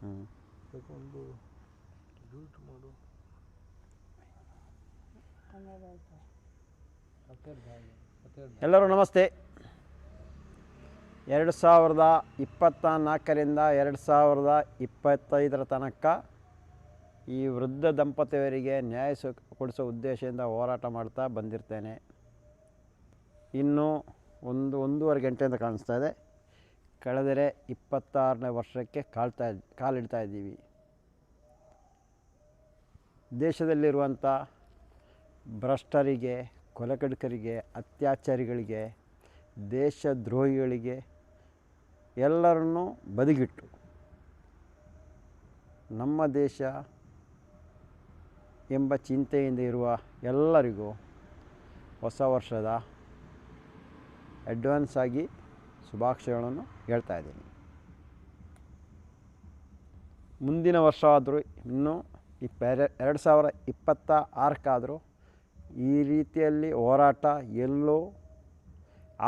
ತಗೊಂಡು ಯೂಸ್ ಮಾಡು. ಎಲ್ಲರೂ ನಮಸ್ತೆ. ಎರಡು ಸಾವಿರದ ಇಪ್ಪತ್ತ ನಾಲ್ಕರಿಂದ ಎರಡು ಸಾವಿರದ ಇಪ್ಪತ್ತೈದರ ತನಕ ಈ ವೃದ್ಧ ದಂಪತಿಯವರಿಗೆ ನ್ಯಾಯ ಕೊಡಿಸೋ ಉದ್ದೇಶದಿಂದ ಹೋರಾಟ ಮಾಡ್ತಾ ಬಂದಿರ್ತೇನೆ. ಇನ್ನು ಒಂದು, ಒಂದೂವರೆ ಗಂಟೆಯಿಂದ ಕಾಣಿಸ್ತಾ ಇದೆ. ಕಳೆದರೆ ಇಪ್ಪತ್ತಾರನೇ ವರ್ಷಕ್ಕೆ ಕಾಲ್ತಾ ಕಾಲಿಡ್ತಾ ಇದ್ದೀವಿ. ದೇಶದಲ್ಲಿರುವಂಥ ಭ್ರಷ್ಟರಿಗೆ, ಕೊಲೆಗಡುಕರಿಗೆ, ಅತ್ಯಾಚಾರಿಗಳಿಗೆ, ದೇಶದ್ರೋಹಿಗಳಿಗೆ ಎಲ್ಲರನ್ನೂ ಬದಿಗಿಟ್ಟು ನಮ್ಮ ದೇಶ ಎಂಬ ಚಿಂತೆಯಿಂದ ಇರುವ ಎಲ್ಲರಿಗೂ ಹೊಸ ವರ್ಷದ ಅಡ್ವಾನ್ಸ್ ಆಗಿ ಶುಭಾಶಯಗಳನ್ನು ಹೇಳ್ತಾ ಇದ್ದೀನಿ. ಮುಂದಿನ ವರ್ಷ ಆದರೂ ಇನ್ನೂ ಇಪ್ಪ ಎರಡು ಸಾವಿರ ಇಪ್ಪತ್ತ ಆರಕ್ಕಾದರೂ ಈ ರೀತಿಯಲ್ಲಿ ಹೋರಾಟ ಎಲ್ಲೋ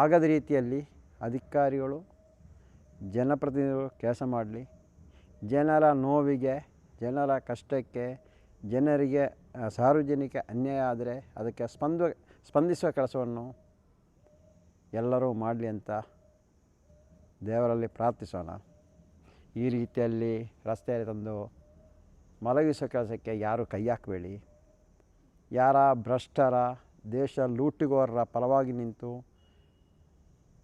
ಆಗದ ರೀತಿಯಲ್ಲಿ ಅಧಿಕಾರಿಗಳು, ಜನಪ್ರತಿನಿಧಿಗಳು ಕೆಲಸ ಮಾಡಲಿ. ಜನರ ನೋವಿಗೆ, ಜನರ ಕಷ್ಟಕ್ಕೆ, ಜನರಿಗೆ ಸಾರ್ವಜನಿಕ ಅನ್ಯಾಯ ಆದರೆ ಅದಕ್ಕೆ ಸ್ಪಂದ ಸ್ಪಂದಿಸುವ ಕೆಲಸವನ್ನು ಎಲ್ಲರೂ ಮಾಡಲಿ ಅಂತ ದೇವರಲ್ಲಿ ಪ್ರಾರ್ಥಿಸೋಣ. ಈ ರೀತಿಯಲ್ಲಿ ರಸ್ತೆಯಲ್ಲಿ ತಂದು ಮಲಗಿಸೋ ಕೆಲಸಕ್ಕೆ ಯಾರು ಕೈ ಹಾಕಬೇಡಿ. ಯಾರ ಭ್ರಷ್ಟರ, ದೇಶ ಲೂಟಿಗೋರರ ಪರವಾಗಿ ನಿಂತು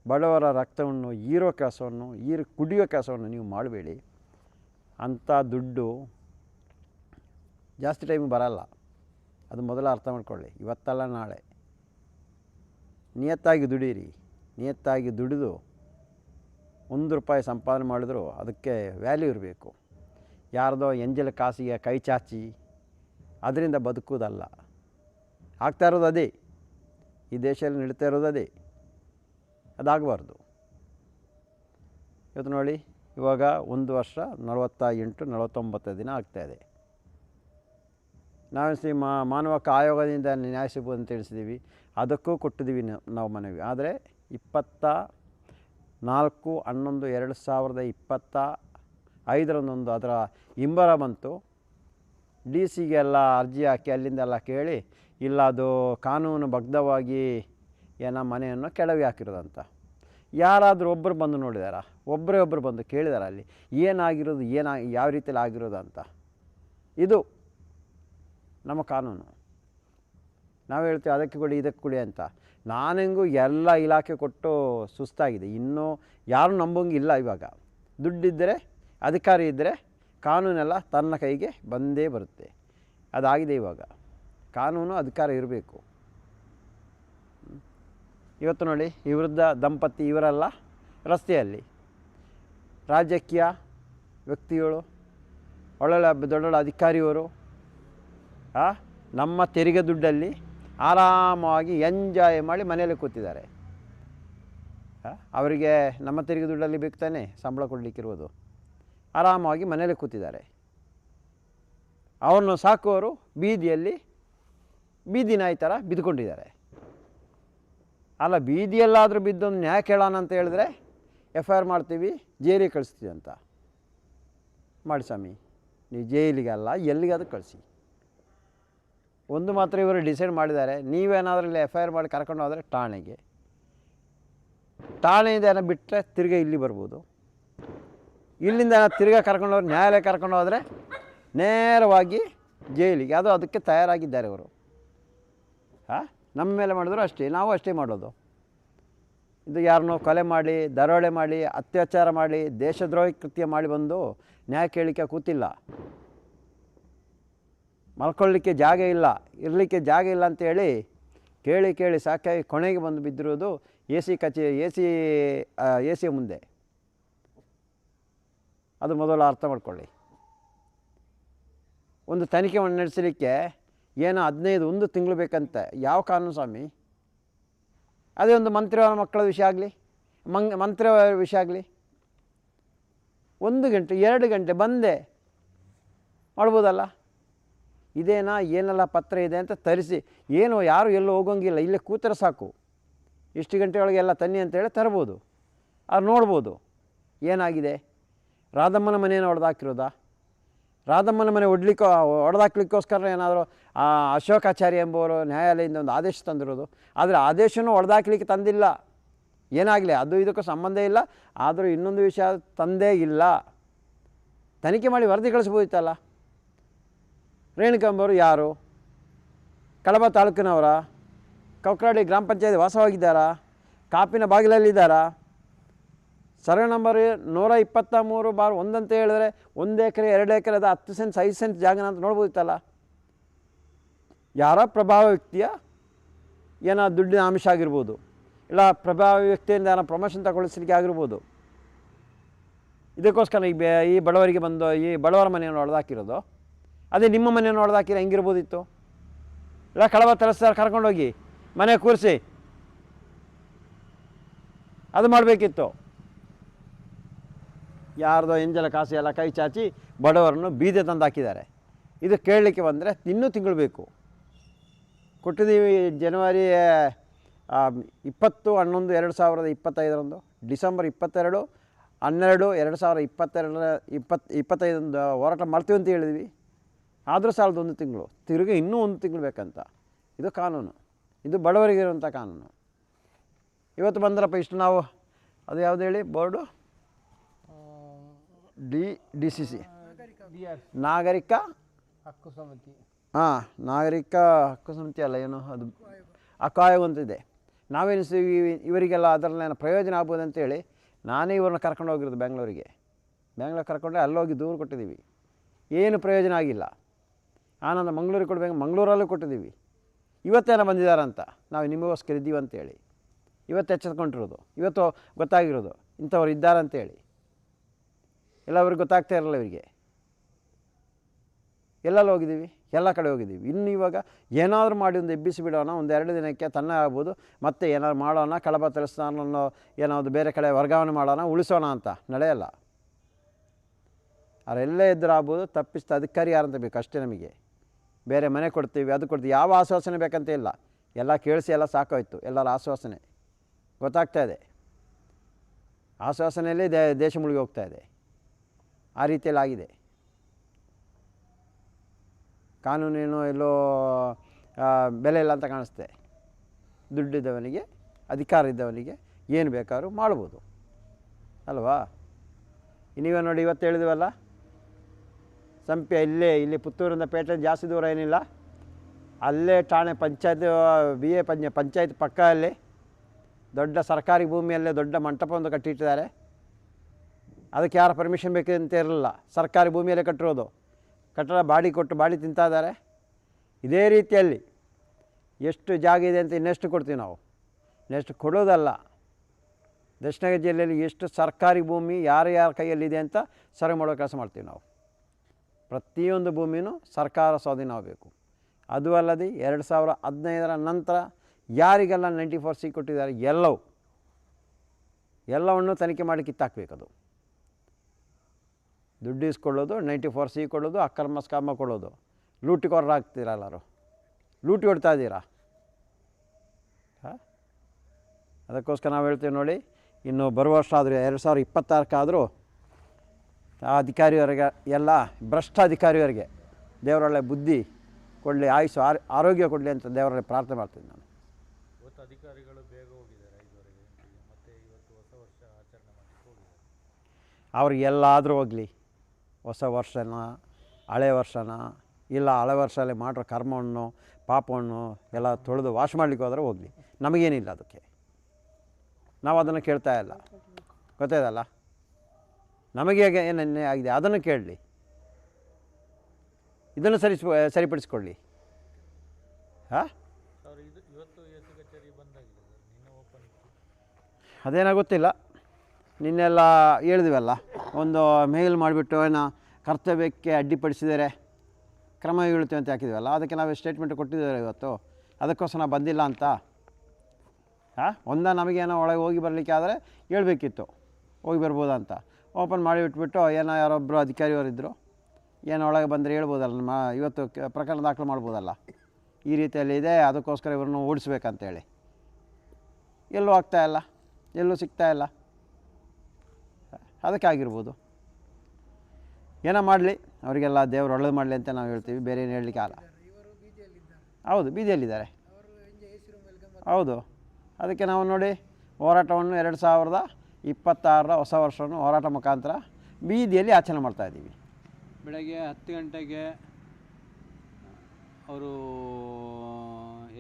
ಬಡವರ ರಕ್ತವನ್ನು ಹೀರೋ ಕೆಲಸವನ್ನು ಈರು ಕುಡಿಯೋ ಕೆಲಸವನ್ನು ನೀವು ಮಾಡಬೇಡಿ. ಅಂಥ ದುಡ್ಡು ಜಾಸ್ತಿ ಟೈಮ್ ಬರಲ್ಲ. ಅದು ಮೊದಲು ಅರ್ಥ ಮಾಡ್ಕೊಳ್ಳಿ. ಇವತ್ತಲ್ಲ ನಾಳೆ. ನಿಯತ್ತಾಗಿ ದುಡೀರಿ. ನಿಯತ್ತಾಗಿ ದುಡಿದು ಒಂದು ರೂಪಾಯಿ ಸಂಪಾದನೆ ಮಾಡಿದ್ರು ಅದಕ್ಕೆ ವ್ಯಾಲ್ಯೂ ಇರಬೇಕು. ಯಾರದೋ ಎಂಜಲ ಕಾಸಿಗೆ ಕೈ ಚಾಚಿ, ಅದರಿಂದ ಬದುಕುವುದಲ್ಲ. ಆಗ್ತಾ ಇರೋದು ಅದೇ. ಈ ದೇಶದಲ್ಲಿ ನಡೀತಾ ಇರೋದು ಅದೇ. ಅದಾಗಬಾರ್ದು. ಇವತ್ತು ನೋಡಿ, ಇವಾಗ ಒಂದು ವರ್ಷ ನಲವತ್ತ ಎಂಟು ನಲವತ್ತೊಂಬತ್ತು ದಿನ ಆಗ್ತಾಯಿದೆ ನಾವು ಸಿ ಮಾನವ ಆಯೋಗದಿಂದ ನ್ಯಾಯ ಸಿಗ್ಬೋದು ಅಂತ ತಿಳಿಸಿದ್ದೀವಿ ಅದಕ್ಕೂ ಕೊಟ್ಟಿದ್ದೀವಿ ನಾವು ಮನವಿ. ಆದರೆ ಇಪ್ಪತ್ತ ನಾಲ್ಕು, ಹನ್ನೊಂದು, ಎರಡು ಸಾವಿರದ ಇಪ್ಪತ್ತ ಐದರಂದೊಂದು ಅದರ ಹಿಂಬರ ಬಂತು. ಡಿ ಸಿಗೆಲ್ಲ ಅರ್ಜಿ ಹಾಕಿ ಅಲ್ಲಿಂದೆಲ್ಲ ಕೇಳಿ ಇಲ್ಲ ಅದು ಕಾನೂನು ಬಗ್ಧವಾಗಿ ಏನೋ ಮನೆಯನ್ನು ಕೆಳವಿ ಹಾಕಿರೋದಂತ. ಯಾರಾದರೂ ಒಬ್ಬರು ಬಂದು ನೋಡಿದಾರ? ಒಬ್ಬರೇ ಒಬ್ಬರು ಬಂದು ಕೇಳಿದಾರ ಅಲ್ಲಿ? ಏನಾಗಿರೋದು, ಏನಾ, ಯಾವ ರೀತಿಯಲ್ಲಿ ಆಗಿರೋದು ಅಂತ ಇದು ನಮ್ಮ ಕಾನೂನು. ನಾವು ಹೇಳ್ತೀವಿ, ಅದಕ್ಕೆ ಕೊಡಿ, ಇದಕ್ಕೆ ಕೊಡಿ ಅಂತ. ನಾನೆಂಗೂ ಎಲ್ಲ ಇಲಾಖೆ ಕೊಟ್ಟು ಸುಸ್ತಾಗಿದೆ. ಇನ್ನೂ ಯಾರು ನಂಬಂಗಿಲ್ಲ ಇವಾಗ. ದುಡ್ಡಿದ್ದರೆ ಅಧಿಕಾರಿ ಇದ್ದರೆ ಕಾನೂನೆಲ್ಲ ತನ್ನ ಕೈಗೆ ಬಂದೇ ಬರುತ್ತೆ. ಅದಾಗಿದೆ ಇವಾಗ. ಕಾನೂನು ಅಧಿಕಾರ ಇರಬೇಕು. ಇವತ್ತು ನೋಡಿ ಈ ವೃದ್ಧ ದಂಪತಿ ಇವರೆಲ್ಲ ರಸ್ತೆಯಲ್ಲಿ. ರಾಜಕೀಯ ವ್ಯಕ್ತಿಗಳು ಒಳ್ಳೊಳ್ಳೆ ದೊಡ್ಡೊಳ್ಳೆ ಅಧಿಕಾರಿಯವರು ಆ, ನಮ್ಮ ತೆರಿಗೆ ದುಡ್ಡಲ್ಲಿ ಆರಾಮವಾಗಿ ಎಂಜಾಯ್ ಮಾಡಿ ಮನೆಯಲ್ಲಿ ಕೂತಿದ್ದಾರೆ. ಅವರಿಗೆ ನಮ್ಮ ತೆರಿಗೆ ದುಡ್ಡಲ್ಲಿ ಬೇಕು ತಾನೇ? ಸಂಬಳ ಕೊಡಲಿಕ್ಕಿರುವುದು ಆರಾಮವಾಗಿ ಮನೆಯಲ್ಲಿ ಕೂತಿದ್ದಾರೆ. ಅವರನ್ನು ಸಾಕುವವರು ಬೀದಿಯಲ್ಲಿ, ಬೀದಿ ನಾಯಿ ಥರ ಬಿದ್ದುಕೊಂಡಿದ್ದಾರೆ. ಅಲ್ಲ, ಬೀದಿಯಲ್ಲಾದರೂ ಬಿದ್ದೊಂದು ನ್ಯಾಯ ಕೇಳೋಣ ಅಂತ ಹೇಳಿದ್ರೆ ಎಫ್ ಐ ಆರ್ ಮಾಡ್ತೀವಿ, ಜೈಲಿಗೆ ಕಳಿಸ್ತೀವಿ ಅಂತ. ಮಾಡಿ ಸ್ವಾಮಿ ನೀವು ಜೈಲಿಗಲ್ಲ, ಎಲ್ಲಿಗಾದ್ರೂ ಕಳಿಸಿ. ಒಂದು ಮಾತ್ರ ಇವರು ಡಿಸೈಡ್ ಮಾಡಿದ್ದಾರೆ. ನೀವೇನಾದರೂ ಇಲ್ಲಿ ಎಫ್ ಐ ಆರ್ ಮಾಡಿ ಕರ್ಕೊಂಡು ಹೋದರೆ ಠಾಣೆಗೆ. ಠಾಣೆಯಿಂದ ಏನೋ ಬಿಟ್ಟರೆ ತಿರ್ಗಿ ಇಲ್ಲಿ ಬರ್ಬೋದು. ಇಲ್ಲಿಂದ ಏನೋ ತಿರ್ಗಾ ಕರ್ಕೊಂಡು ಹೋದ್ರೆ, ನ್ಯಾಯಾಲಯ ಕರ್ಕೊಂಡು ಹೋದರೆ ನೇರವಾಗಿ ಜೈಲಿಗೆ. ಅದು ಅದಕ್ಕೆ ತಯಾರಾಗಿದ್ದಾರೆ ಅವರು ಹಾಂ? ನಮ್ಮ ಮೇಲೆ ಮಾಡಿದ್ರು ಅಷ್ಟೇ. ನಾವು ಅಷ್ಟೇ ಮಾಡೋದು. ಇದು ಯಾರನ್ನೋ ಕೊಲೆ ಮಾಡಿ, ದರೋಡೆ ಮಾಡಿ, ಅತ್ಯಾಚಾರ ಮಾಡಿ, ದೇಶದ್ರೋಹಿ ಕೃತ್ಯ ಮಾಡಿ ಬಂದು ನ್ಯಾಯ ಕೇಳಿಕೆ ಕೂತಿಲ್ಲ. ಮಲ್ಕೊಳ್ಳಿಕ್ಕೆ ಜಾಗ ಇಲ್ಲ, ಇರಲಿಕ್ಕೆ ಜಾಗ ಇಲ್ಲ ಅಂತೇಳಿ ಕೇಳಿ ಕೇಳಿ ಸಾಕಾಗಿ ಕೊನೆಗೆ ಬಂದು ಬಿದ್ದಿರೋದು ಎ ಸಿ ಕಚೇ, ಎ ಸಿ ಎ ಸಿ ಮುಂದೆ. ಅದು ಮೊದಲು ಅರ್ಥ ಮಾಡ್ಕೊಳ್ಳಿ. ಒಂದು ತನಿಖೆವನ್ನು ನಡೆಸಲಿಕ್ಕೆ ಏನೋ ಹದಿನೈದು, ಒಂದು ತಿಂಗಳು ಬೇಕಂತೆ. ಯಾವ ಕಾನೂನು ಸ್ವಾಮಿ? ಅದೇ ಒಂದು ಮಂತ್ರಿಯವರ ಮಕ್ಕಳ ವಿಷಯ ಆಗಲಿ, ಮಂಗ್, ಮಂತ್ರಿಯವರ ವಿಷಯ ಆಗಲಿ. ಒಂದು ಗಂಟೆ, ಎರಡು ಗಂಟೆ ಬಂದೆ ಮಾಡ್ಬೋದಲ್ಲ? ಇದೇನಾ, ಏನೆಲ್ಲ ಪತ್ರ ಇದೆ ಅಂತ ತರಿಸಿ, ಏನು ಯಾರು ಎಲ್ಲೂ ಹೋಗೋಂಗಿಲ್ಲ, ಇಲ್ಲೇ ಕೂತರೆ ಸಾಕು. ಇಷ್ಟು ಗಂಟೆ ಒಳಗೆ ಎಲ್ಲ ತನ್ನಿ ಅಂತೇಳಿ ತರ್ಬೋದು. ಅವ್ರು ನೋಡ್ಬೋದು, ಏನಾಗಿದೆ? ರಾಧಮ್ಮನ ಮನೆಯನ್ನು ಹೊಡೆದಾಕಿರೋದಾ ರಾಧಮ್ಮನ ಮನೆ ಒಡ್ಲಿಕ್ಕೆ ಹೊಡೆದಾಕ್ಲಿಕ್ಕೋಸ್ಕರ ಏನಾದರೂ, ಆ ಅಶೋಕಾಚಾರ್ಯ ಎಂಬುವರು ನ್ಯಾಯಾಲಯದಿಂದ ಒಂದು ಆದೇಶ ತಂದಿರೋದು. ಆದರೆ ಆದೇಶನೂ ಹೊಡೆದಾಕ್ಲಿಕ್ಕೆ ತಂದಿಲ್ಲ. ಏನಾಗಲಿ, ಅದು ಇದಕ್ಕೂ ಸಂಬಂಧ ಇಲ್ಲ, ಆದರೂ ಇನ್ನೊಂದು ವಿಷಯ ತಂದೇ ಇಲ್ಲ. ತನಿಖೆ ಮಾಡಿ ವರದಿ ಕಳಿಸ್ಬೋದಿತ್ತಲ್ಲ? ರೇಣುಕಂಬರು ಯಾರು? ಕಳಬ ತಾಲೂಕಿನವರ? ಕೌಕ್ರಾಡಿ ಗ್ರಾಮ ಪಂಚಾಯತ್ ವಾಸವಾಗಿದ್ದಾರಾ? ಕಾಪಿನ ಬಾಗಿಲಲ್ಲಿದ್ದಾರಾ? ಸರ್ವೆ ನಂಬರ್ ನೂರ ಇಪ್ಪತ್ತ ಮೂರು ಬಾರ್ ಒಂದಂತ ಹೇಳಿದ್ರೆ ಒಂದು ಎಕರೆ, ಎರಡು ಎಕರೆ ಅದ ಹತ್ತು ಸೆಂಟ್ಸ್ ಐದು ಸೆಂಟ್ಸ್ ಜಾಗನ ಅಂತ ನೋಡ್ಬೋದಿತ್ತಲ್ಲ? ಯಾರೋ ಪ್ರಭಾವ ವ್ಯಕ್ತಿಯ ಏನೋ ದುಡ್ಡಿನ ಅಂಶ ಆಗಿರ್ಬೋದು, ಇಲ್ಲ ಪ್ರಭಾವ ವ್ಯಕ್ತಿಯಿಂದ ಏನೋ ಪ್ರಮೋಷನ್ ತಗೊಳಿಸ್ಲಿಕ್ಕೆ ಆಗಿರ್ಬೋದು. ಇದಕ್ಕೋಸ್ಕರ ಈ ಬಡವರಿಗೆ ಬಂದು, ಈ ಬಡವರ ಮನೆಯನ್ನು ಹೊಡೆದಾಕಿರೋದು ಅದೇ ನಿಮ್ಮ ಮನೆ ನೋಡ್ದಾಕಿರ ಹೆಂಗಿರ್ಬೋದಿತ್ತು? ಇಲ್ಲ, ಕಳವ ತರಸ್ತಾರೆ, ಕರ್ಕೊಂಡೋಗಿ. ಮನೆ ಕೂರಿಸಿ. ಅದು ಮಾಡಬೇಕಿತ್ತು. ಯಾರ್ದೋ ಎಂಜಲ ಕಾಸು ಎಲ್ಲ ಕೈ ಚಾಚಿ ಬಡವರನ್ನು ಬೀದೆ ತಂದು ಹಾಕಿದ್ದಾರೆ. ಇದು ಕೇಳಲಿಕ್ಕೆ ಬಂದರೆ ಇನ್ನೂ ತಿಂಗಳು ಬೇಕು. ಕೊಟ್ಟಿದ್ದೀವಿ ಜನವರಿ ಇಪ್ಪತ್ತು, ಹನ್ನೊಂದು, ಎರಡು ಸಾವಿರದ ಇಪ್ಪತ್ತೈದರಂದು. ಡಿಸೆಂಬರ್ ಇಪ್ಪತ್ತೆರಡು, ಹನ್ನೆರಡು, ಎರಡು ಸಾವಿರದ ಇಪ್ಪತ್ತೆರಡರ ಇಪ್ಪತ್ತು ಇಪ್ಪತ್ತೈದೊಂದು ಹೋರಾಟ ಮಾಡ್ತೀವಿ ಅಂತ ಹೇಳಿದ್ವಿ. ಆದರೂ ಸಾಲದು ಒಂದು ತಿಂಗಳು. ತಿರುಗಿ ಇನ್ನೂ ಒಂದು ತಿಂಗಳು ಬೇಕಂತ. ಇದು ಕಾನೂನು. ಇದು ಬಡವರಿಗೆ ಇರುವಂಥ ಕಾನೂನು. ಇವತ್ತು ಬಂದ್ರಪ್ಪ ಇಷ್ಟು ನಾವು ಅದು ಯಾವುದು ಹೇಳಿ board? D D C C ನಾಗರಿಕ ಹಕ್ಕು ಸಮಿತಿ. ಹಾಂ ನಾಗರಿಕ ಹಕ್ಕು ಸಮಿತಿ ಅಲ್ಲ ಏನು ಅದು? ಅಕಾಯವ ಅಂತಿದೆ. ನಾವೇನು ಇವರಿಗೆಲ್ಲ ಅದರಲ್ಲೇನು ಪ್ರಯೋಜನ ಆಗ್ಬೋದು ಅಂತೇಳಿ ನಾನೇ ಇವ್ರನ್ನ ಕರ್ಕೊಂಡು ಹೋಗಿರೋದು ಬೆಂಗಳೂರಿಗೆ ಬೆಂಗಳೂರು ಕರ್ಕೊಂಡ್ರೆ ಅಲ್ಲೋಗಿ ದೂರು ಕೊಟ್ಟಿದ್ದೀವಿ. ಏನು ಪ್ರಯೋಜನ ಆಗಿಲ್ಲ. ಆನಂದ ಮಂಗಳೂರಿಗೆ ಕೊಡಬೇಕು, ಮಂಗಳೂರಲ್ಲೂ ಕೊಟ್ಟಿದ್ದೀವಿ. ಇವತ್ತೇನೋ ಬಂದಿದ್ದಾರಂತ. ನಾವು ನಿಮಗೋಸ್ಕರ ಇದ್ದೀವಿ ಅಂತೇಳಿ. ಇವತ್ತು ಎಚ್ಚೆತ್ಕೊಂಡಿರೋದು. ಇವತ್ತು ಗೊತ್ತಾಗಿರೋದು. ಇಂಥವ್ರು ಇದ್ದಾರಂತೇಳಿ ಎಲ್ಲ ಅವ್ರಿಗೆ ಗೊತ್ತಾಗ್ತಾ ಇರಲ್ಲ ಇವರಿಗೆ. ಎಲ್ಲೆಲ್ಲ ಹೋಗಿದ್ದೀವಿ? ಎಲ್ಲ ಕಡೆ ಹೋಗಿದ್ದೀವಿ. ಇನ್ನು ಇವಾಗ ಏನಾದರೂ ಮಾಡಿ ಒಂದು ಎಬ್ಬಿಸಿ ಬಿಡೋಣ, ಒಂದು ಎರಡು ದಿನಕ್ಕೆ ತನ್ನ ಆಗ್ಬೋದು. ಮತ್ತೆ ಏನಾದ್ರು ಮಾಡೋಣ, ಕಳಪ ತಲಸ್ತಾನನ್ನು ಏನಾದ್ರು ಬೇರೆ ಕಡೆ ವರ್ಗಾವಣೆ ಮಾಡೋಣ, ಉಳಿಸೋಣ ಅಂತ ನಡೆಯಲ್ಲ. ಅವರೆಲ್ಲೇ ಇದ್ದರೂ ಆಗ್ಬೋದು ತಪ್ಪಿಸ್ತಾ, ಅಧಿಕಾರಿ ಯಾರಂತ ಬೇಕು, ಅಷ್ಟೇ ನಮಗೆ. ಬೇರೆ ಮನೆ ಕೊಡ್ತೀವಿ, ಅದು ಕೊಡ್ತೀವಿ. ಯಾವ ಆಶ್ವಾಸನೆ ಬೇಕಂತ ಇಲ್ಲ. ಎಲ್ಲ ಕೇಳಿಸಿ ಎಲ್ಲ ಸಾಕೋಯ್ತು. ಎಲ್ಲರ ಆಶ್ವಾಸನೆ. ಗೊತ್ತಾಗ್ತಾ ಇದೆ. ಆಶ್ವಾಸನೆಯಲ್ಲಿ ದೇ, ದೇಶ ಮುಳುಗಿ ಹೋಗ್ತಾ ಇದೆ. ಆ ರೀತಿಯಲ್ಲಿ ಆಗಿದೆ. ಕಾನೂನೇನು ಎಲ್ಲೋ ಬೆಲೆ ಇಲ್ಲ ಅಂತ ಕಾಣಿಸ್ತೆ. ದುಡ್ಡಿದ್ದವನಿಗೆ ಅಧಿಕಾರ ಇದ್ದವನಿಗೆ ಏನು ಬೇಕಾದ್ರೂ ಮಾಡ್ಬೋದು. ಅಲ್ವಾ? ನೀವೇ ನೋಡಿ, ಇವತ್ತು ಹೇಳಿದ್ವಲ್ಲ? ಸಂಪೆ ಇಲ್ಲೇ ಇಲ್ಲಿ ಪುತ್ತೂರಿಂದ ಪೇಟೆ ಜಾಸ್ತಿ ದೂರ ಏನಿಲ್ಲ. ಅಲ್ಲೇ ಠಾಣೆ ಪಂಚಾಯತ್ ಬಿ ಎ ಪಂಚ, ಪಂಚಾಯತ್ ಪಕ್ಕ ಅಲ್ಲಿ. ದೊಡ್ಡ ಸರ್ಕಾರಿ ಭೂಮಿಯಲ್ಲೇ ದೊಡ್ಡ ಮಂಟಪ ಒಂದು ಕಟ್ಟಿಟ್ಟಿದ್ದಾರೆ. ಅದಕ್ಕೆ ಯಾರು ಪರ್ಮಿಷನ್ ಅಂತ ಇರಲಿಲ್ಲ. ಸರ್ಕಾರಿ ಭೂಮಿಯಲ್ಲೇ ಕಟ್ಟಿರೋದು. ಕಟ್ಟಡ ಬಾಡಿ ಕೊಟ್ಟು ಬಾಡಿ ತಿಂತಾ ಇದ್ದಾರೆ. ಇದೇ ರೀತಿಯಲ್ಲಿ ಎಷ್ಟು ಜಾಗ ಇದೆ ಅಂತ ಇನ್ನೆಷ್ಟು ಕೊಡ್ತೀವಿ ನಾವು? ನೆಕ್ಸ್ಟ್ ಕೊಡೋದಲ್ಲ. ದಕ್ಷಿಣ ಜಿಲ್ಲೆಯಲ್ಲಿ ಎಷ್ಟು ಸರ್ಕಾರಿ ಭೂಮಿ, ಯಾರ ಯಾರ ಕೈಯಲ್ಲಿದೆ ಅಂತ ಸರ್ವೆ ಮಾಡೋ ಕೆಲಸ ಮಾಡ್ತೀವಿ ನಾವು. ಪ್ರತಿಯೊಂದು ಭೂಮಿನೂ ಸರ್ಕಾರ ಸ್ವಾಧೀನ ಆಗಬೇಕು ಅದು ಅಲ್ಲದೆ ಎರಡು ಸಾವಿರ ಹದಿನೈದರ ನಂತರ ಯಾರಿಗೆಲ್ಲ ನೈಂಟಿ ಫೋರ್ ಸಿ ಕೊಟ್ಟಿದ್ದಾರೆ? ಎಲ್ಲವೂ. ಎಲ್ಲವನ್ನು ತನಿಖೆ ಮಾಡಿ ಕಿತ್ತಾಕಬೇಕು ಅದು ದುಡ್ಡು ಇಸ್ಕೊಳ್ಳೋದು ನೈಂಟಿ ಫೋರ್ ಸಿ ಕೊಡೋದು, ಅಕ್ರಮ ಸ್ಕಾಮ ಕೊಡೋದು. ಲೂಟಿಕೊರ್ರು ಆಗ್ತೀರಾ ಎಲ್ಲರೂ? ಲೂಟಿ ಹೊಡ್ತಾ ಇದ್ದೀರಾ? ಹಾಂ? ಅದಕ್ಕೋಸ್ಕರ ನಾವು ಹೇಳ್ತೀವಿ ನೋಡಿ, ಇನ್ನು ಬರುವ ವರ್ಷ ಆದರೂ ಎರಡು ಸಾವಿರ ಇಪ್ಪತ್ತಾರಕ್ಕಾದರೂ ಆ ಅಧಿಕಾರಿಯವರಿಗೆ ಎಲ್ಲ ಭ್ರಷ್ಟ ಅಧಿಕಾರಿಯವರಿಗೆ ದೇವರೊಳ್ಳೆ ಬುದ್ಧಿ ಕೊಡಲಿ ಆಯುಷು ಆರ್ ಆರೋಗ್ಯ ಕೊಡಲಿ ಅಂತ ದೇವರಲ್ಲಿ ಪ್ರಾರ್ಥನೆ ಮಾಡ್ತೀನಿ ನಾನು. ಅಧಿಕಾರಿಗಳು ಬೇಗ ಹೋಗಿದ್ದಾರೆ ಐದುವರೆಗೆ. ಗಂಟೆಗೆ ಮತ್ತೆ ಇವತ್ತು ಹೊಸ ವರ್ಷ ಆಚರಣೆ ಮಾಡಲಿಕ್ಕೆ ಹೋಗಿದ್ದಾರೆ. ಅವ್ರಿಗೆಲ್ಲಾದರೂ ಹೋಗಲಿ. ಹೊಸ ವರ್ಷನ ಹಳೆ ವರ್ಷನ ಇಲ್ಲ ಹಳೆ ವರ್ಷದಲ್ಲಿ ಮಾಡಿರೋ ಕರ್ಮವನ್ನು ಪಾಪವನ್ನು ಎಲ್ಲ ತೊಳೆದು ವಾಶ್ ಮಾಡಲಿಕ್ಕೆ ಹೋದರೆ ಹೋಗಲಿ. ನಮಗೇನಿಲ್ಲ ಅದಕ್ಕೆ. ನಾವು ಅದನ್ನು ಕೇಳ್ತಾ ಇಲ್ಲ. ಗೊತ್ತಾಯ್ತಲ್ಲ? ನಮಗೆ ಹೇಗೆ ಏನು ಆಗಿದೆ? ಅದನ್ನು ಕೇಳಲಿ. ಇದನ್ನು ಸರಿ ಸರಿಪಡಿಸ್ಕೊಳ್ಳಿ. ಹಾಂ? ಅದೇನೋ ಗೊತ್ತಿಲ್ಲ ನಿನ್ನೆಲ್ಲ ಹೇಳಿದ್ವಲ್ಲ ಒಂದು ಮೇಲ್ ಮಾಡಿಬಿಟ್ಟು ಏನೋ ಕರ್ತವ್ಯಕ್ಕೆ ಅಡ್ಡಿಪಡಿಸಿದರೆ ಕ್ರಮ ಹೇಳುತ್ತೆ ಅಂತ ಹಾಕಿದ್ವಲ್ಲ ಅದಕ್ಕೆ ನಾವು ಸ್ಟೇಟ್ಮೆಂಟ್ ಕೊಟ್ಟಿದ್ದೇವೆ ಇವತ್ತು. ಅದಕ್ಕೋಸ್ಕರ ನಾವು ಬಂದಿಲ್ಲ ಅಂತ. ಹಾಂ? ಒಂದ ನಮಗೇನೋ ಒಳಗೆ ಹೋಗಿ ಬರಲಿಕ್ಕೆ ಆದರೆ ಹೇಳ್ಬೇಕಿತ್ತು. ಹೋಗಿ ಬರ್ಬೋದಂತ ಅಂತ. ಓಪನ್ ಮಾಡಿ ಬಿಟ್ಬಿಟ್ಟು ಏನೋ ಯಾರೊಬ್ಬರು ಅಧಿಕಾರಿಯವರಿದ್ದರು ಏನು ಒಳಗೆ ಬಂದರೆ ಹೇಳ್ಬೋದಲ್ಲ, ನಮ್ಮ ಇವತ್ತು ಪ್ರಕರಣ ದಾಖಲು ಮಾಡ್ಬೋದಲ್ಲ? ಈ ರೀತಿಯಲ್ಲಿ ಇದೆ, ಅದಕ್ಕೋಸ್ಕರ ಇವ್ರನ್ನ ಓಡಿಸ್ಬೇಕಂತೇಳಿ. ಎಲ್ಲೂ ಆಗ್ತಾಯಿಲ್ಲ ಎಲ್ಲೂ ಸಿಗ್ತಾ ಇಲ್ಲ. ಅದಕ್ಕೆ ಆಗಿರ್ಬೋದು ಏನೋ ಮಾಡಲಿ, ಅವರಿಗೆಲ್ಲ ದೇವ್ರು ಒಳ್ಳೇದು ಮಾಡಲಿ ಅಂತ ನಾವು ಹೇಳ್ತೀವಿ, ಬೇರೆ ಏನು ಹೇಳಲಿಕ್ಕೆ ಆಗಲ್ಲ. ಹೌದು, ಬೀದಿಯಲ್ಲಿದ್ದಾರೆ. ಹೌದು, ಅದಕ್ಕೆ ನಾವು ನೋಡಿ ಹೋರಾಟವನ್ನು ಎರಡು ಸಾವಿರದ ಇಪ್ಪತ್ತಾರರ ಹೊಸ ವರ್ಷವನ್ನು ಹೋರಾಟ ಮುಖಾಂತರ ಬೀದಿಯಲ್ಲಿ ಆಚರಣೆ ಮಾಡ್ತಾ ಇದ್ದೀವಿ. ಬೆಳಗ್ಗೆ ಹತ್ತು ಗಂಟೆಗೆ ಅವರು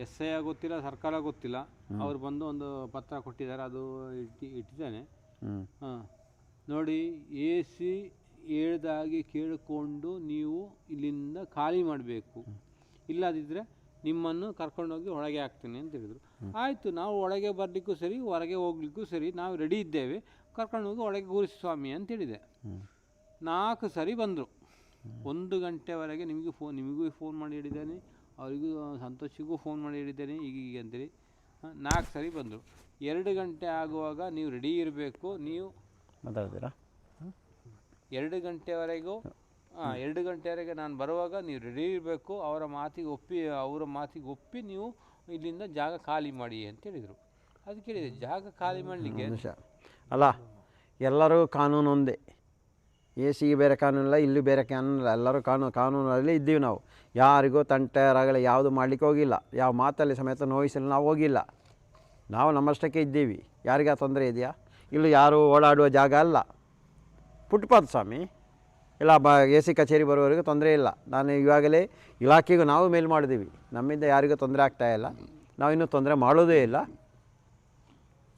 ಎಸ್ ಐ ಗೊತ್ತಿಲ್ಲ ಸರ್ಕಾರ ಗೊತ್ತಿಲ್ಲ. ಅವ್ರು ಬಂದು ಒಂದು ಪತ್ರ ಕೊಟ್ಟಿದ್ದಾರೆ ಅದು ಇಟ್ಟು ಇಟ್ಟಿದ್ದೇನೆ. ಹಾಂ. ನೋಡಿ ಎ ಸಿ ಹೇಳ್ದಾಗೆ ಕೇಳಿಕೊಂಡು ನೀವು ಇಲ್ಲಿಂದ ಖಾಲಿ ಮಾಡಬೇಕು. ಇಲ್ಲದಿದ್ದರೆ ನಿಮ್ಮನ್ನು ಕರ್ಕೊಂಡೋಗಿ ಒಳಗೆ ಹಾಕ್ತೀನಿ ಅಂತ ಹೇಳಿದರು. ಆಯಿತು ನಾವು ಒಳಗೆ ಬರಲಿಕ್ಕೂ ಸರಿ ಹೊರಗೆ ಹೋಗ್ಲಿಕ್ಕೂ ಸರಿ ನಾವು ರೆಡಿ ಇದ್ದೇವೆ. ಕರ್ಕೊಂಡು ಹೋಗಿ ಒಳಗೆ ಕೂರಿಸಿ ಸ್ವಾಮಿ ಅಂತ ಹೇಳಿದೆ ನಾಲ್ಕು ಸರಿ ಬಂದರು. ಒಂದು ಗಂಟೆವರೆಗೆ ನಿಮಗೆ ಫೋನ್ ನಿಮಗೂ ಫೋನ್ ಮಾಡಿ ಹೇಳಿದ್ದೇನೆ. ಅವರಿಗೂ ಸಂತೋಷಿಗೂ ಫೋನ್ ಮಾಡಿ ಹೇಳಿದ್ದೇನೆ. ಈಗ ಈಗ ಅಂತೇಳಿ ನಾಲ್ಕು ಸರಿ ಬಂದರು. ಎರಡು ಗಂಟೆ ಆಗುವಾಗ ನೀವು ರೆಡಿ ಇರಬೇಕು. ನೀವು ಮಾತಾಡ್ತೀರಾ? ಎರಡು ಗಂಟೆವರೆಗೂ ಹಾಂ ಎರಡು ಗಂಟೆವರೆಗೆ ನಾನು ಬರುವಾಗ ನೀವು ರೆಡಿ ಇರಬೇಕು. ಅವರ ಮಾತಿಗೆ ಒಪ್ಪಿ ಅವರ ಮಾತಿಗೆ ಒಪ್ಪಿ ನೀವು ಇಲ್ಲಿಂದ ಜಾಗ ಖಾಲಿ ಮಾಡಿ ಅಂತ ಹೇಳಿದರು. ಅದು ಕೇಳಿದೆ ಜಾಗ ಖಾಲಿ ಮಾಡಲಿಕ್ಕೆ ಅಲ್ಲ ಎಲ್ಲರೂ ಕಾನೂನು ಒಂದೇ. ಎ ಸಿಗೆ ಬೇರೆ ಕಾನೂನಿಲ್ಲ ಇಲ್ಲೂ ಬೇರೆ ಕಾನೂನಿಲ್ಲ ಎಲ್ಲರೂ ಕಾನೂನು ಕಾನೂನಲ್ಲಿ ಇದ್ದೀವಿ ನಾವು. ಯಾರಿಗೂ ತಂಟೆ ರಗಳೆ ಯಾವುದು ಮಾಡಲಿಕ್ಕೆ ಹೋಗಿಲ್ಲ. ಯಾವ ಮಾತಲ್ಲಿ ಸಮೇತ ನೋಯಿಸಲು ನಾವು ಹೋಗಿಲ್ಲ. ನಾವು ನಮ್ಮಷ್ಟಕ್ಕೆ ಇದ್ದೀವಿ. ಯಾರಿಗ ತೊಂದರೆ ಇದೆಯಾ? ಇಲ್ಲೂ ಯಾರು ಓಡಾಡುವ ಜಾಗ ಅಲ್ಲ. ಫುಟ್ಪಾತ್ ಸ್ವಾಮಿ ಇಲ್ಲ, ಬ, ಎ ಸಿ ಕಚೇರಿ ಬರೋವರೆಗೂ ತೊಂದರೆ ಇಲ್ಲ. ನಾನು ಇವಾಗಲೇ ಇಲಾಖೆಗೂ ನಾವು ಮೇಲ್ ಮಾಡಿದ್ದೀವಿ. ನಮ್ಮಿಂದ ಯಾರಿಗೂ ತೊಂದರೆ ಆಗ್ತಾ ಇಲ್ಲ. ನಾವು ಇನ್ನೂ ತೊಂದರೆ ಮಾಡೋದೇ ಇಲ್ಲ.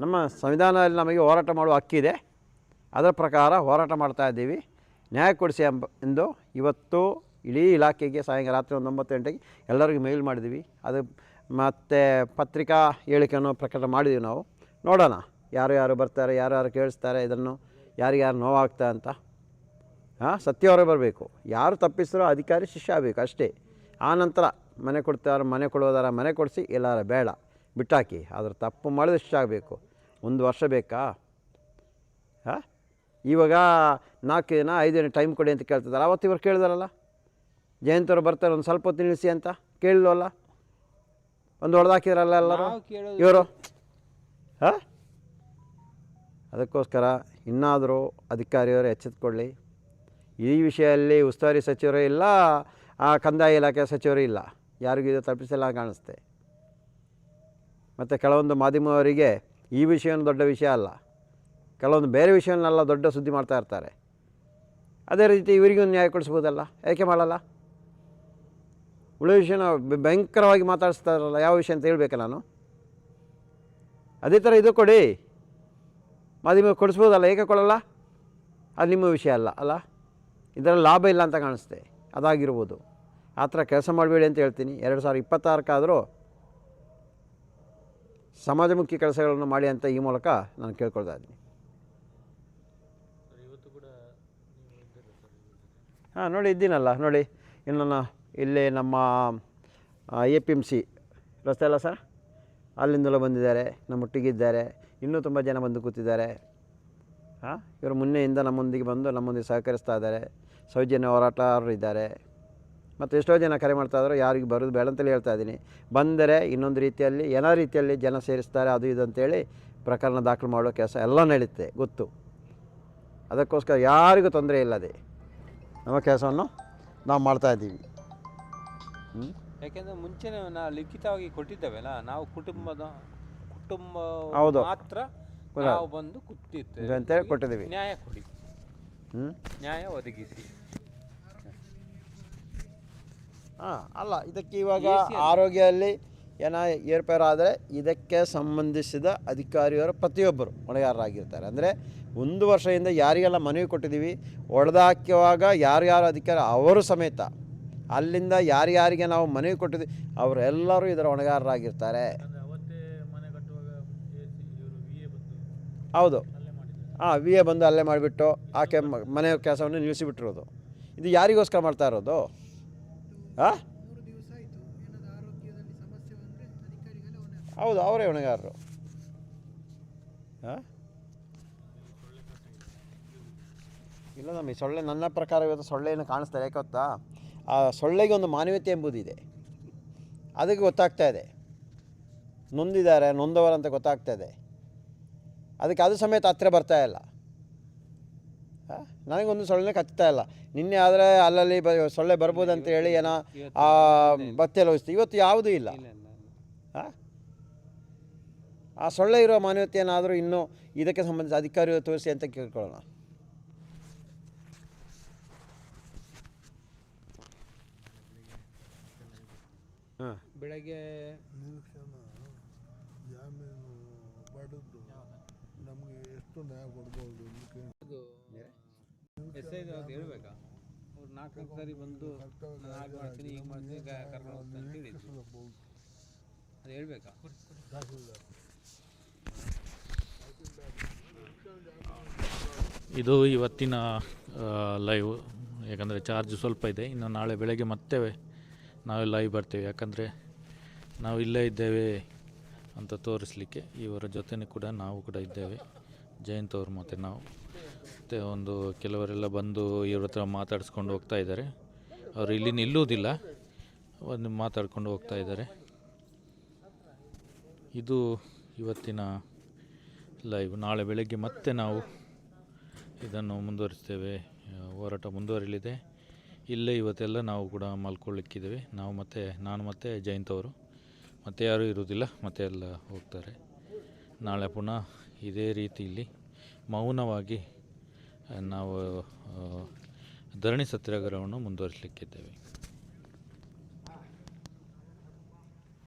ನಮ್ಮ ಸಂವಿಧಾನದಲ್ಲಿ ನಮಗೆ ಹೋರಾಟ ಮಾಡುವ ಹಕ್ಕಿದೆ ಅದರ ಪ್ರಕಾರ ಹೋರಾಟ ಮಾಡ್ತಾ ಇದ್ದೀವಿ. ನ್ಯಾಯ ಕೊಡಿಸಿ ಎಂಬ, ಎಂದು ಇವತ್ತು ಇಡೀ ಇಲಾಖೆಗೆ ಸಾಯಂಕಾಲ ರಾತ್ರಿ ಒಂದು ಒಂಬತ್ತು ಗಂಟೆಗೆ ಎಲ್ಲರಿಗೂ ಮೇಲ್ ಮಾಡಿದ್ದೀವಿ. ಅದು ಮತ್ತು ಪತ್ರಿಕಾ ಹೇಳಿಕೆಯನ್ನು ಪ್ರಕಟ ಮಾಡಿದ್ದೀವಿ ನಾವು. ನೋಡೋಣ, ಯಾರು ಯಾರು ಬರ್ತಾರೆ, ಯಾರು ಯಾರು ಕೇಳಿಸ್ತಾರೆ, ಇದನ್ನು ಯಾರಿಗ್ಯಾರು ನೋವಾಗ್ತಾ ಅಂತ. ಹಾಂ ಸತ್ಯವರೇ ಬರಬೇಕು. ಯಾರು ತಪ್ಪಿಸಿರೋ ಅಧಿಕಾರಿ ಶಿಷ್ಯ ಆಗಬೇಕು ಅಷ್ಟೇ. ಆ ನಂತರ ಮನೆ ಕೊಡ್ತಾರ ಮನೆ ಕೊಡೋದಾರ ಮನೆ ಕೊಡಿಸಿ ಎಲ್ಲಾರ ಬೇಡ. ಬಿಟ್ಟಾಕಿ ಆದರೆ ತಪ್ಪು ಮಾಡಿದ ಶಿಷ್ಯ ಆಗಬೇಕು. ಒಂದು ವರ್ಷ ಬೇಕಾ? ಹಾಂ? ಇವಾಗ ನಾಲ್ಕು ದಿನ ಐದು ದಿನ ಟೈಮ್ ಕೊಡಿ ಅಂತ ಕೇಳ್ತಿದ್ದಾರೆ ಅವತ್ತು ಇವ್ರು ಕೇಳಿದಾರಲ್ಲ? ಜಯಂತವ್ರು ಬರ್ತಾರೆ ಒಂದು ಸ್ವಲ್ಪ ಹೊತ್ತು ನಿಲ್ಲಿಸಿ ಅಂತ. ಕೇಳಿಲ್ವಲ್ಲ ಒಂದು ಹೊಡೆದಾಕಿದ್ರಲ್ಲ ಎಲ್ಲರೂ? ಇವರು? ಹಾಂ? ಅದಕ್ಕೋಸ್ಕರ ಇನ್ನಾದರೂ ಅಧಿಕಾರಿಯವರು ಎಚ್ಚೆತ್ತುಕೊಳ್ಳಿ ಈ ವಿಷಯದಲ್ಲಿ ಉಸ್ತುವಾರಿ ಸಚಿವರು ಇಲ್ಲ, ಆ ಕಂದಾಯ ಇಲಾಖೆ ಸಚಿವರು ಇಲ್ಲ. ಯಾರಿಗೂ ಇದು ತಪ್ಪಿಸಲ್ಲ ಕಾಣಿಸ್ತೆ ಮತ್ತು ಕೆಲವೊಂದು ಮಾಧ್ಯಮವರಿಗೆ ಈ ವಿಷಯನೂ ದೊಡ್ಡ ವಿಷಯ ಅಲ್ಲ. ಕೆಲವೊಂದು ಬೇರೆ ವಿಷಯವನ್ನೆಲ್ಲ ದೊಡ್ಡ ಸುದ್ದಿ ಮಾಡ್ತಾ ಇರ್ತಾರೆ. ಅದೇ ರೀತಿ ಇವರಿಗೂ ನ್ಯಾಯ ಕೊಡಿಸ್ಬೋದಲ್ಲ? ಏಕೆ ಮಾಡಲ್ಲ? ಉಳಿದ ವಿಷಯನ ಭಯಂಕರವಾಗಿ ಮಾತಾಡಿಸ್ತಾ ಇರಲ್ಲ. ಯಾವ ವಿಷಯ ಅಂತ ಹೇಳಬೇಕಾ ನಾನು? ಅದೇ ಥರ ಇದು ಕೊಡಿ. ಮಾಧ್ಯಮ ಕೊಡಿಸ್ಬೋದಲ್ಲ? ಏಕೆ ಕೊಡಲ್ಲ? ಅದು ನಿಮ್ಮ ವಿಷಯ ಅಲ್ಲ ಅಲ್ಲ? ಇದರಲ್ಲಿ ಲಾಭ ಇಲ್ಲ ಅಂತ ಕಾಣಿಸ್ತೆ. ಅದಾಗಿರ್ಬೋದು. ಆ ಥರ ಕೆಲಸ ಮಾಡಬೇಡಿ ಅಂತ ಹೇಳ್ತೀನಿ. ಎರಡು ಸಾವಿರ ಇಪ್ಪತ್ತಾರಕ್ಕಾದರೂ ಸಮಾಜಮುಖಿ ಕೆಲಸಗಳನ್ನು ಮಾಡಿ ಅಂತ ಈ ಮೂಲಕ ನಾನು ಕೇಳ್ಕೊಳ್ತಾ ಇದ್ದೀನಿ. ಹಾಂ ನೋಡಿ ಇದ್ದೀನಲ್ಲ. ನೋಡಿ ಇನ್ನು ಇಲ್ಲಿ ನಮ್ಮ ಎ ಪಿ ಎಂ ಸಿ ರಸ್ತೆ ಅಲ್ಲ ಸರ್? ಅಲ್ಲಿಂದಲೂ ಬಂದಿದ್ದಾರೆ ನಮ್ಮೊಟ್ಟಿಗಿದ್ದಾರೆ ಇನ್ನೂ ತುಂಬ ಜನ ಬಂದು ಕೂತಿದ್ದಾರೆ. ಇವರು ಮುನ್ನೆಯಿಂದ ನಮ್ಮೊಂದಿಗೆ ಬಂದು ನಮ್ಮೊಂದಿಗೆ ಸಹಕರಿಸ್ತಾ ಇದ್ದಾರೆ. ಸೌಜನ್ಯ ಹೋರಾಟಗಾರರು ಇದ್ದಾರೆ. ಮತ್ತು ಎಷ್ಟೋ ಜನ ಕರೆ ಮಾಡ್ತಾ ಇದ್ದಾರೆ ಯಾರಿಗೆ ಬರೋದು ಬೇಡ ಅಂತೇಳಿ ಹೇಳ್ತಾ ಇದ್ದೀನಿ. ಬಂದರೆ ಇನ್ನೊಂದು ರೀತಿಯಲ್ಲಿ ಏನೋ ರೀತಿಯಲ್ಲಿ ಜನ ಸೇರಿಸ್ತಾರೆ ಅದು ಇದು ಅಂತೇಳಿ ಪ್ರಕರಣ ದಾಖಲು ಮಾಡೋ ಕೆಲಸ ಎಲ್ಲ ನಡೀತೆ ಗೊತ್ತು. ಅದಕ್ಕೋಸ್ಕರ ಯಾರಿಗೂ ತೊಂದರೆ ಇಲ್ಲದೆ ನಮ್ಮ ಕೆಲಸವನ್ನು ನಾವು ಮಾಡ್ತಾ ಇದ್ದೀವಿ. ಯಾಕೆಂದರೆ ಮುಂಚೆನೆ ನಾವು ಲಿಖಿತವಾಗಿ ಕೊಟ್ಟಿದ್ದೇವೆಲ್ಲ ನಾವು ಕುಟುಂಬದ ಕುಟುಂಬ ಹೌದು. ಮಾತ್ರ. ನಾವು ಬಂದು ಕೂತಿರ್ತೇವೆ ಅಂತೇಳಿ ಕೊಟ್ಟಿದ್ದೀವಿ. ನ್ಯಾಯ ಕೊಡಿ. ಹ್ಞೂ ನ್ಯಾಯ ಒದಗಿಸಿ. ಹಾಂ ಅಲ್ಲ ಇದಕ್ಕೆ ಇವಾಗ ಆರೋಗ್ಯದಲ್ಲಿ ಏನೋ ಏರ್ಪೇರಾದರೆ ಇದಕ್ಕೆ ಸಂಬಂಧಿಸಿದ ಅಧಿಕಾರಿಯವರು ಪ್ರತಿಯೊಬ್ಬರು ಹೊಣೆಗಾರರಾಗಿರ್ತಾರೆ. ಅಂದರೆ ಒಂದು ವರ್ಷದಿಂದ ಯಾರಿಗೆಲ್ಲ ಮನವಿ ಕೊಟ್ಟಿದ್ದೀವಿ ಯಾರು ಯಾರ್ಯಾರು ಅಧಿಕಾರಿ ಅವರು ಸಮೇತ ಅಲ್ಲಿಂದ ಯಾರ್ಯಾರಿಗೆ ನಾವು ಮನವಿ ಕೊಟ್ಟಿದ್ದೀವಿ ಅವರೆಲ್ಲರೂ ಇದರ ಹೊಣೆಗಾರರಾಗಿರ್ತಾರೆ ಅಂದರೆ ಅವತ್ತೇ ಮನೆ ಕಟ್ಟುವಾಗ ಎ ಸಿ ಇವರು ವಿ ಎ ಬಂದು ಹೌದು. ಹಾಂ ವಿ ಎ ಬಂದು ಅಲ್ಲೇ ಮಾಡಿಬಿಟ್ಟು ಆಕೆ ಮನೆ ಕೆಲಸವನ್ನು ನಿಲ್ಲಿಸಿಬಿಟ್ಟಿರೋದು. ಇದು ಯಾರಿಗೋಸ್ಕರ ಮಾಡ್ತಾ ಇರೋದು? ಹಾಂ ಹೌದು, ಅವರೇ ಹೊಣೆಗಾರರು. ಹಾಂ ಇಲ್ಲ ನಮ್ಮ ಈ ಸೊಳ್ಳೆ ನನ್ನ ಪ್ರಕಾರ ಇವತ್ತು ಸೊಳ್ಳೆಯನ್ನು ಕಾಣಿಸ್ತಾರೆ, ಯಾಕೆ ಗೊತ್ತಾ? ಆ ಸೊಳ್ಳೆಗೆ ಒಂದು ಮಾನವೀಯತೆ ಎಂಬುದಿದೆ. ಅದಕ್ಕೆ ಗೊತ್ತಾಗ್ತಾ ಇದೆ. ನೊಂದಿದ್ದಾರೆ, ನೊಂದವರಂತ ಗೊತ್ತಾಗ್ತಾ ಇದೆ. ಅದಕ್ಕೆ ಅದು ಸಮೇತ ಹತ್ತಿರ ಬರ್ತಾ ಇಲ್ಲ. ಹಾಂ? ನನಗೊಂದು ಸೊಳ್ಳೆ ಕಚ್ತಾ ಇಲ್ಲ. ನಿನ್ನೆ ಆದರೆ ಅಲ್ಲಲ್ಲಿ ಬ ಸೊಳ್ಳೆ ಬರ್ಬೋದು ಅಂತ ಹೇಳಿ ಏನೋ ಆ ಬತ್ತೆ ಹೋಗಿಸ್ತು ಇವತ್ತು ಯಾವುದೂ ಇಲ್ಲ. ಆ ಸೊಳ್ಳೆ ಇರೋ ಏನಾದರೂ ಇನ್ನೂ ಇದಕ್ಕೆ ಸಂಬಂಧಿಸಿದ ಅಧಿಕಾರಿಗಳು ತೋರಿಸಿ ಅಂತ ಕೇಳ್ಕೊಳ್ಳೋಣ. ಹಾಂ. ಬೆಳಗ್ಗೆ ನಮಗೆ ಎಷ್ಟು ನ್ಯಾಯ ಕೊಡ್ಬೋದು ಇದಕ್ಕೆ ಎಸ್ ಐ ಹೇಳ್ಬೇಕಾ? ಅವ್ರು ನಾಲ್ಕು ನಾಲ್ಕು ಸಾರಿ ಬಂದು ನಾನು ಹಾಗೆ ಮಾಡ್ತೀನಿ ಈಗ ಮಾಡ್ತೀನಿ ಗ- ಕರ್ಕೊಂಡು ಹೋಗ್ತೀನಿ ಅಂತ ಹೇಳಿದ್ರು. ನಿರೀಕ್ಷಿಸಬಹುದು ಅದು ಹೇಳ್ಬೇಕಾ? ಇದು ಇವತ್ತಿನ ಲೈವ್ ಯಾಕಂದರೆ ಚಾರ್ಜ್ ಸ್ವಲ್ಪ ಇದೆ. ಇನ್ನು ನಾಳೆ ಬೆಳಗ್ಗೆ ಮತ್ತೆ ನಾವು ಲೈವ್ ಬರ್ತೇವೆ. ಯಾಕಂದರೆ ನಾವು ಇಲ್ಲೇ ಇದ್ದೇವೆ ಅಂತ ತೋರಿಸಲಿಕ್ಕೆ ಇವರ ಜೊತೆನೂ ಕೂಡ ನಾವು ಕೂಡ ಇದ್ದೇವೆ. ಜಯಂತ್ ಅವರು ಮತ್ತು ನಾವು. ಮತ್ತು ಒಂದು ಕೆಲವರೆಲ್ಲ ಬಂದು ಇವ್ರ ಹತ್ರ ಮಾತಾಡಿಸ್ಕೊಂಡು ಹೋಗ್ತಾ ಇದ್ದಾರೆ. ಅವರು ಇಲ್ಲಿ ನಿಲ್ಲುವುದಿಲ್ಲ. ಒಂದು ಮಾತಾಡ್ಕೊಂಡು ಹೋಗ್ತಾ ಇದ್ದಾರೆ. ಇದು ಇವತ್ತಿನ ಲೈವ್. ನಾಳೆ ಬೆಳಗ್ಗೆ ಮತ್ತೆ ನಾವು ಇದನ್ನು ಮುಂದುವರಿಸ್ತೇವೆ. ಹೋರಾಟ ಮುಂದುವರಿಲಿದೆ ಇಲ್ಲೇ ಇವತ್ತೆಲ್ಲ ನಾವು ಕೂಡ ಮಲ್ಕೊಳ್ಳಿಕ್ಕಿದ್ದೇವೆ. ನಾವು ಮತ್ತೆ, ನಾನು ಮತ್ತು ಜಯಂತ್ ಅವರು. ಮತ್ತೆ ಯಾರೂ ಇರುವುದಿಲ್ಲ. ಮತ್ತೆ ಎಲ್ಲ ಹೋಗ್ತಾರೆ. ನಾಳೆ ಪುನಃ ಇದೇ ರೀತಿಯಲ್ಲಿ ಮೌನವಾಗಿ ನಾವು ಧರಣಿ ಸತ್ಯಾಗ್ರಹವನ್ನು ಮುಂದುವರಿಸಲಿಕ್ಕಿದ್ದೇವೆ.